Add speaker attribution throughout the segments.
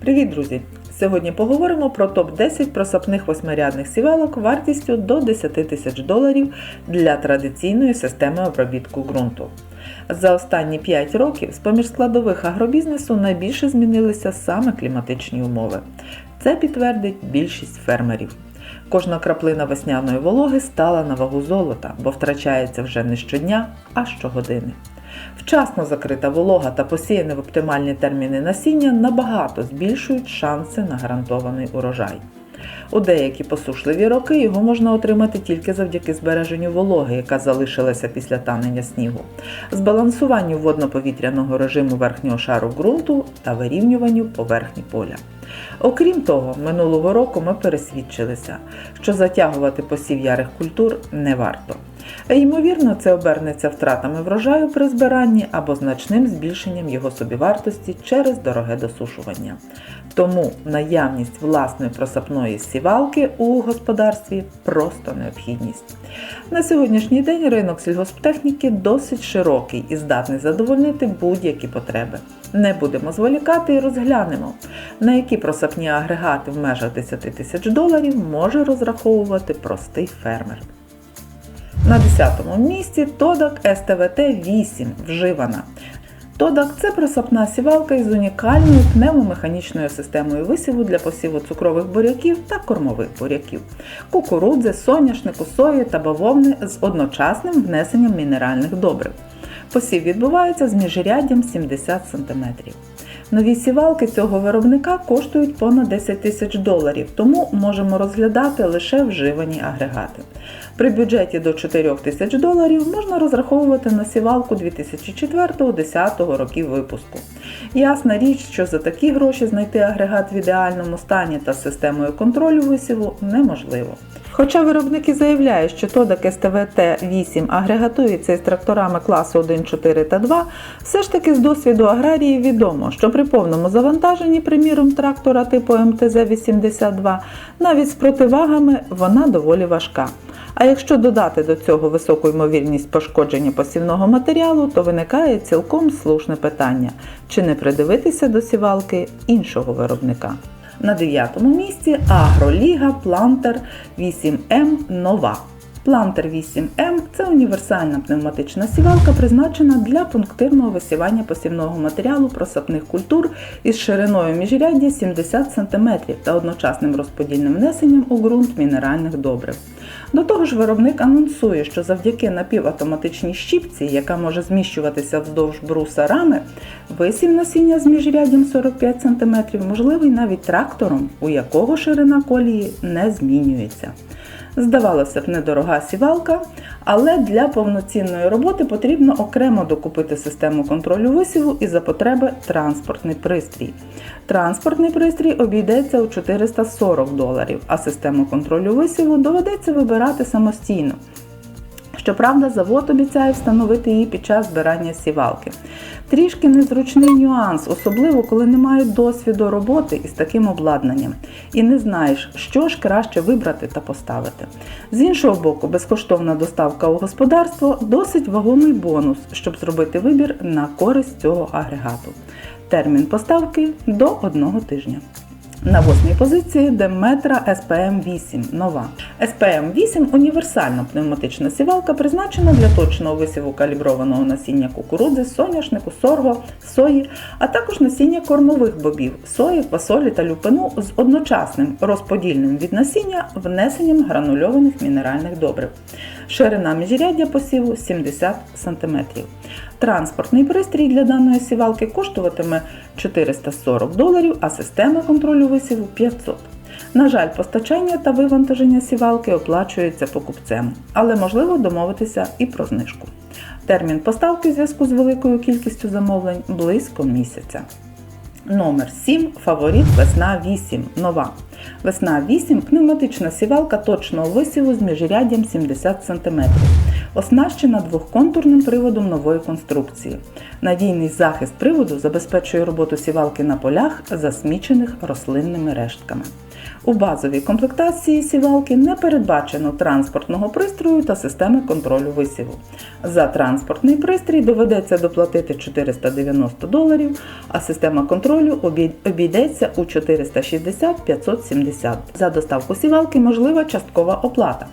Speaker 1: Привіт, друзі! Сьогодні поговоримо про топ-10 просапних восьмирядних сівалок вартістю до 10 тисяч доларів для традиційної системи обробітку ґрунту. За останні 5 років з-поміж складових агробізнесу найбільше змінилися саме кліматичні умови. Це підтвердить більшість фермерів. Кожна краплина весняної вологи стала на вагу золота, бо втрачається вже не щодня, а щогодини. Вчасно закрита волога та посіяне в оптимальні терміни насіння набагато збільшують шанси на гарантований урожай. У деякі посушливі роки його можна отримати тільки завдяки збереженню вологи, яка залишилася після танення снігу, збалансуванню водно-повітряного режиму верхнього шару ґрунту та вирівнюванню поверхні поля. Окрім того, минулого року ми пересвідчилися, що затягувати посів ярих культур не варто. Ймовірно, це обернеться втратами врожаю при збиранні або значним збільшенням його собівартості через дороге досушування. Тому наявність власної просапної сівалки у господарстві просто необхідність. На сьогоднішній день ринок сільгосптехніки досить широкий і здатний задовольнити будь-які потреби. Не будемо зволікати і розглянемо, на які просапні агрегати в межах 10 тисяч доларів може розраховувати простий фермер. На 10-му місці Тодак СТВТ-8 вживана. Тодак це присапна сівалка із унікальною пневмомеханічною системою висіву для посіву цукрових буряків та кормових буряків, кукурудзи, соняшнику, сої та бавовни з одночасним внесенням мінеральних добрив. Посів відбувається з міжряддям 70 см. Нові сівалки цього виробника коштують понад 10 тисяч доларів, тому можемо розглядати лише вживані агрегати. При бюджеті до 4 тисяч доларів можна розраховувати на сівалку 2004-2010 років випуску. Ясна річ, що за такі гроші знайти агрегат в ідеальному стані та з системою контролю висіву неможливо. Хоча виробники заявляють, що Тодак СТВТ-8 агрегатується із тракторами класу 1, 4 та 2, все ж таки з досвіду аграрії відомо, що при повному завантаженні, приміром, трактора типу МТЗ-82, навіть з противагами вона доволі важка. А якщо додати до цього високу ймовірність пошкодження посівного матеріалу, то виникає цілком слушне питання, чи не придивитися до сівалки іншого виробника. На 9 місці Агроліга Плантер 8М Нова. Плантер 8М це універсальна пневматична сівалка, призначена для пунктирного висівання посівного матеріалу просапних культур із шириною міжряддя 70 см та одночасним розподільним внесенням у ґрунт мінеральних добрив. До того ж, виробник анонсує, що завдяки напівавтоматичній щіпці, яка може зміщуватися вздовж бруса рами, висів насіння з міжряддям 45 см можливий навіть трактором, у якого ширина колії не змінюється. Здавалося б, недорога сівалка, але для повноцінної роботи потрібно окремо докупити систему контролю висіву і за потреби транспортний пристрій. Транспортний пристрій обійдеться у 440 доларів, а систему контролю висіву доведеться вибирати самостійно. Щоправда, завод обіцяє встановити її під час збирання сівалки. Трішки незручний нюанс, особливо коли не мають досвіду роботи із таким обладнанням і не знаєш, що ж краще вибрати та поставити. З іншого боку, безкоштовна доставка у господарство досить вагомий бонус, щоб зробити вибір на користь цього агрегату. Термін поставки до одного тижня. На восьмій позиції Demetra SPM8 нова. SPM8 універсальна пневматична сівалка, призначена для точного висіву каліброваного насіння кукурудзи, соняшнику, сорго, сої, а також насіння кормових бобів, сої, фасолі та люпину з одночасним розподільним від насіння внесенням гранульованих мінеральних добрив. Ширина міжряддя посіву 70 см. Транспортний пристрій для даної сівалки коштуватиме 440 доларів, а система контролю висіву 500. На жаль, постачання та вивантаження сівалки оплачується покупцем, але можливо домовитися і про знижку. Термін поставки в зв'язку з великою кількістю замовлень близько місяця. Номер 7 Фаворит Весна 8 нова. Весна 8 пневматична сівалка точного висіву з міжряддям 70 см. Оснащена двохконтурним приводом нової конструкції. Надійний захист приводу забезпечує роботу сівалки на полях, засмічених рослинними рештками. У базовій комплектації сівалки не передбачено транспортного пристрою та системи контролю висіву. За транспортний пристрій доведеться доплатити 490 доларів, а система контролю обійдеться у 460-570. За доставку сівалки можлива часткова оплата.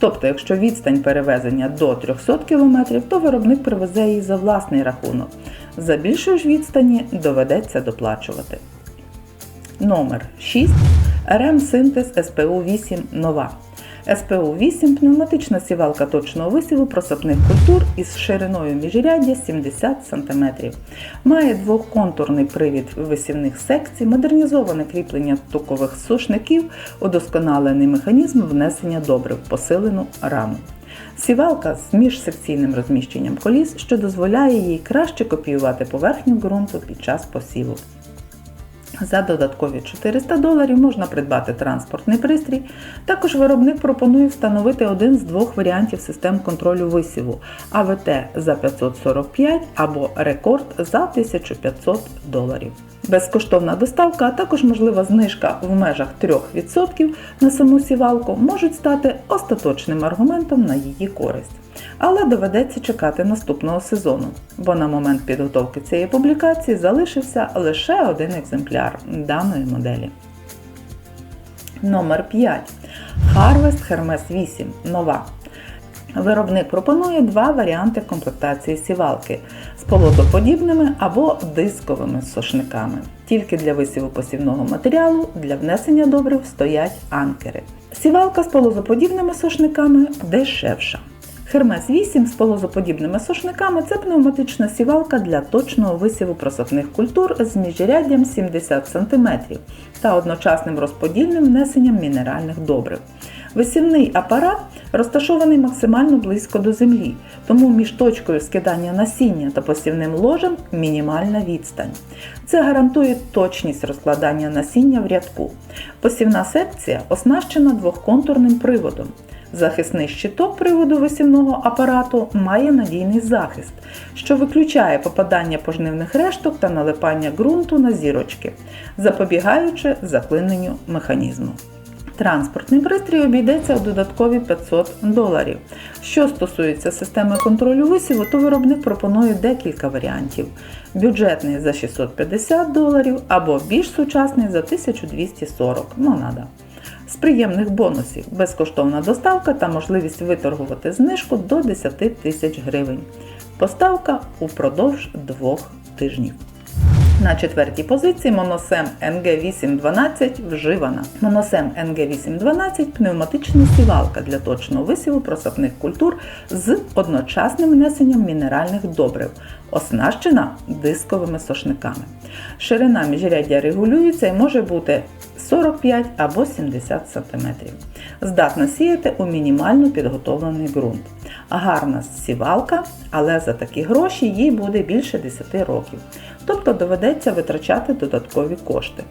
Speaker 1: Тобто, якщо відстань перевезення до 300 км, то виробник привезе її за власний рахунок. За більшої ж відстані доведеться доплачувати. Номер 6. РМ Синтез СПУ 8 нова. СПУ 8 пневматична сівалка точного висіву просапних культур із шириною міжряддя 70 см. Має двоконтурний привід висівних секцій, модернізоване кріплення тукових сушників, удосконалений механізм внесення добрив, посилену раму. Сівалка з міжсекційним розміщенням коліс, що дозволяє їй краще копіювати поверхню ґрунту під час посіву. За додаткові 400 доларів можна придбати транспортний пристрій. Також виробник пропонує встановити один з двох варіантів систем контролю висіву АВТ за 545 або Рекорд за 1500 доларів. Безкоштовна доставка, а також можлива знижка в межах 3% на саму сівалку можуть стати остаточним аргументом на її користь. Але доведеться чекати наступного сезону, бо на момент підготовки цієї публікації залишився лише один екземпляр даної моделі. Номер 5. Harvest Hermes 8 нова. Виробник пропонує два варіанти комплектації сівалки з полотоподібними або дисковими сошниками. Тільки для висіву посівного матеріалу для внесення добрив стоять анкери. Сівалка з полозоподібними сошниками дешевша. Хермес 8 з полозоподібними сошниками це пневматична сівалка для точного висіву просапних культур з міжряддям 70 см та одночасним розподільним внесенням мінеральних добрив. Висівний апарат розташований максимально близько до землі, тому між точкою скидання насіння та посівним ложем мінімальна відстань. Це гарантує точність розкладання насіння в рядку. Посівна секція оснащена двохконтурним приводом. Захисний щиток приводу висівного апарату має надійний захист, що виключає попадання пожнивних решток та налипання ґрунту на зірочки, запобігаючи заклиненню механізму. Транспортний пристрій обійдеться у додаткові 500 доларів. Що стосується системи контролю висіву, то виробник пропонує декілька варіантів: бюджетний за 650 доларів або більш сучасний за 1240 монада. З приємних бонусів безкоштовна доставка та можливість виторгувати знижку до 10 тисяч гривень. Поставка упродовж двох тижнів. На четвертій позиції Моносем NG812 вживана. Моносем NG812 пневматична сівалка для точного висіву просапних культур з одночасним внесенням мінеральних добрив, оснащена дисковими сошниками. Ширина міжряддя регулюється і може бути 45 або 70 см. Здатна сіяти у мінімально підготовлений ґрунт. Гарна сівалка, але за такі гроші їй буде більше 10 років. Тобто доведеться витрачати додаткові кошти.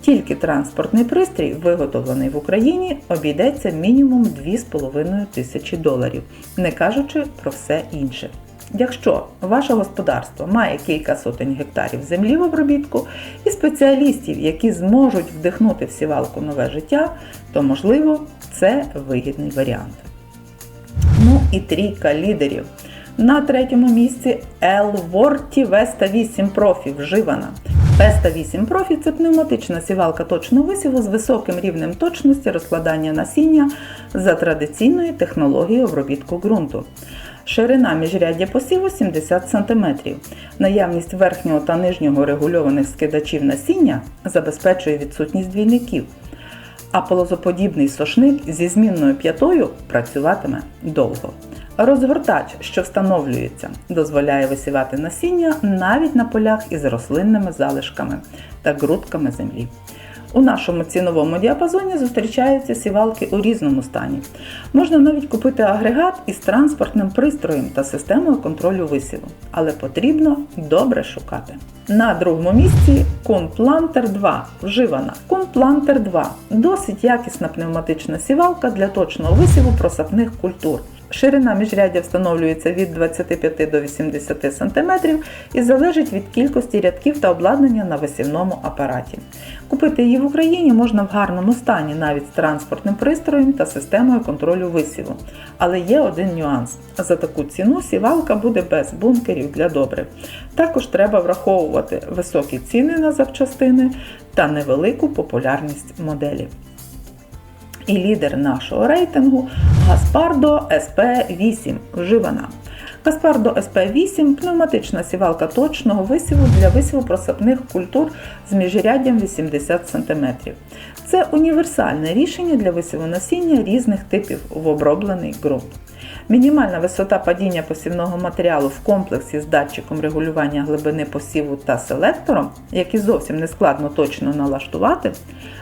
Speaker 1: Тільки транспортний пристрій, виготовлений в Україні, обійдеться мінімум 2,5 тисячі доларів, не кажучи про все інше. Якщо ваше господарство має кілька сотень гектарів землі в обробітку і спеціалістів, які зможуть вдихнути в сівалку нове життя, то можливо це вигідний варіант. Ну і трійка лідерів. На третьому місці Elvorti Vesta 8 Profi вживана. Vesta 8 Profi – це пневматична сівалка точного висіву з високим рівнем точності розкладання насіння за традиційною технологією обробітку ґрунту. Ширина міжряддя посіву 70 см. Наявність верхнього та нижнього регульованих скидачів насіння забезпечує відсутність двійників. А полозоподібний сошник зі змінною п'ятою працюватиме довго. Розгортач, що встановлюється, дозволяє висівати насіння навіть на полях із рослинними залишками та ґрудками землі. У нашому ціновому діапазоні зустрічаються сівалки у різному стані. Можна навіть купити агрегат із транспортним пристроєм та системою контролю висіву, але потрібно добре шукати. На другому місці Planter 2 вживана. Planter 2 досить якісна пневматична сівалка для точного висіву просапних культур. Ширина міжряддя встановлюється від 25 до 80 см і залежить від кількості рядків та обладнання на висівному апараті. Купити її в Україні можна в гарному стані, навіть з транспортним пристроєм та системою контролю висіву. Але є один нюанс: за таку ціну сівалка буде без бункерів для добрив. Також треба враховувати високі ціни на запчастини та невелику популярність моделі. І лідер нашого рейтингу Гаспардо СП8 вживана. Гаспардо СП8 пневматична сівалка точного висіву для висіву просапних культур з міжряддям 80 см. Це універсальне рішення для висіву насіння різних типів в оброблений ґрунт. Мінімальна висота падіння посівного матеріалу в комплексі з датчиком регулювання глибини посіву та селектором, які зовсім не складно точно налаштувати,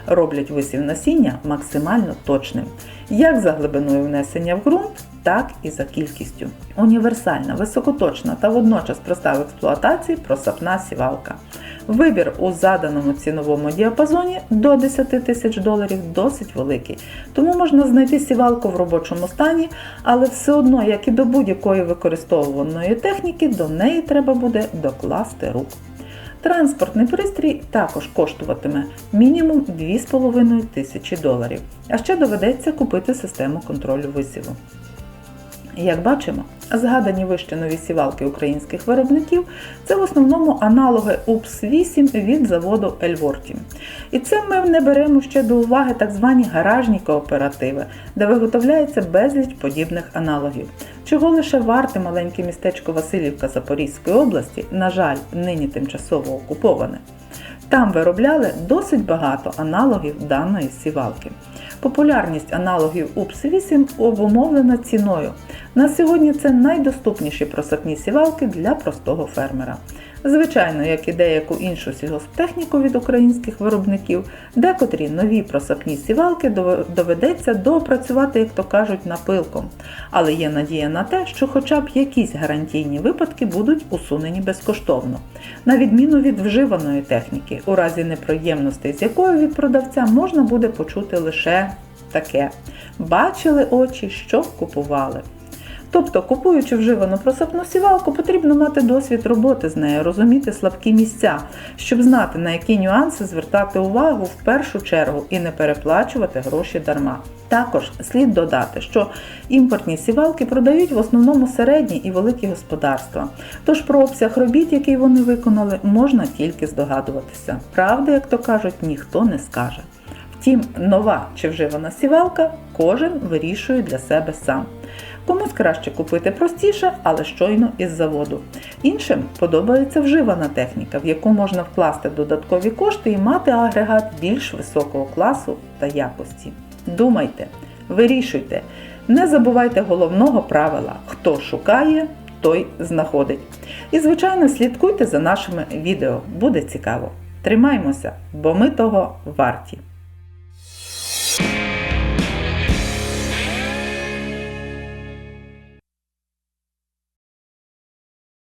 Speaker 1: роблять висів насіння максимально точним, як за глибиною внесення в ґрунт, так і за кількістю. Універсальна, високоточна та водночас проста в експлуатації просапна сівалка. Вибір у заданому ціновому діапазоні до 10 тисяч доларів досить великий, тому можна знайти сівалку в робочому стані, але все одно, як і до будь-якої використовуваної техніки, до неї треба буде докласти рук. Транспортний пристрій також коштуватиме мінімум 2,5 тисячі доларів, а ще доведеться купити систему контролю висіву. Як бачимо, згадані вище нові сівалки українських виробників це в основному аналоги УПС-8 від заводу Ельворті. І це ми не беремо ще до уваги так звані гаражні кооперативи, де виготовляється безліч подібних аналогів. Чого лише варте маленьке містечко Васильівка Запорізької області, на жаль, нині тимчасово окуповане. Там виробляли досить багато аналогів даної сівалки. Популярність аналогів УПС-8 обумовлена ціною. На сьогодні це найдоступніші просапні сівалки для простого фермера. Звичайно, як і деяку іншу сільгосптехніку від українських виробників, декотрі нові просапні сівалки доведеться доопрацювати, як то кажуть, напилком. Але є надія на те, що хоча б якісь гарантійні випадки будуть усунені безкоштовно, на відміну від вживаної техніки, у разі неприємностей, з якою від продавця можна буде почути лише таке: бачили очі, що купували. Тобто, купуючи вживану просапну сівалку, потрібно мати досвід роботи з нею, розуміти слабкі місця, щоб знати, на які нюанси звертати увагу в першу чергу і не переплачувати гроші дарма. Також слід додати, що імпортні сівалки продають в основному середні і великі господарства. Тож про обсяг робіт, який вони виконали, можна тільки здогадуватися. Правди, як то кажуть, ніхто не скаже. Втім, нова чи вживана сівалка кожен вирішує для себе сам. Комусь краще купити простіше, але щойно із заводу. Іншим подобається вживана техніка, в яку можна вкласти додаткові кошти і мати агрегат більш високого класу та якості. Думайте, вирішуйте, не забувайте головного правила: хто шукає, той знаходить. І, звичайно, слідкуйте за нашими відео, буде цікаво. Тримаймося, бо ми того варті.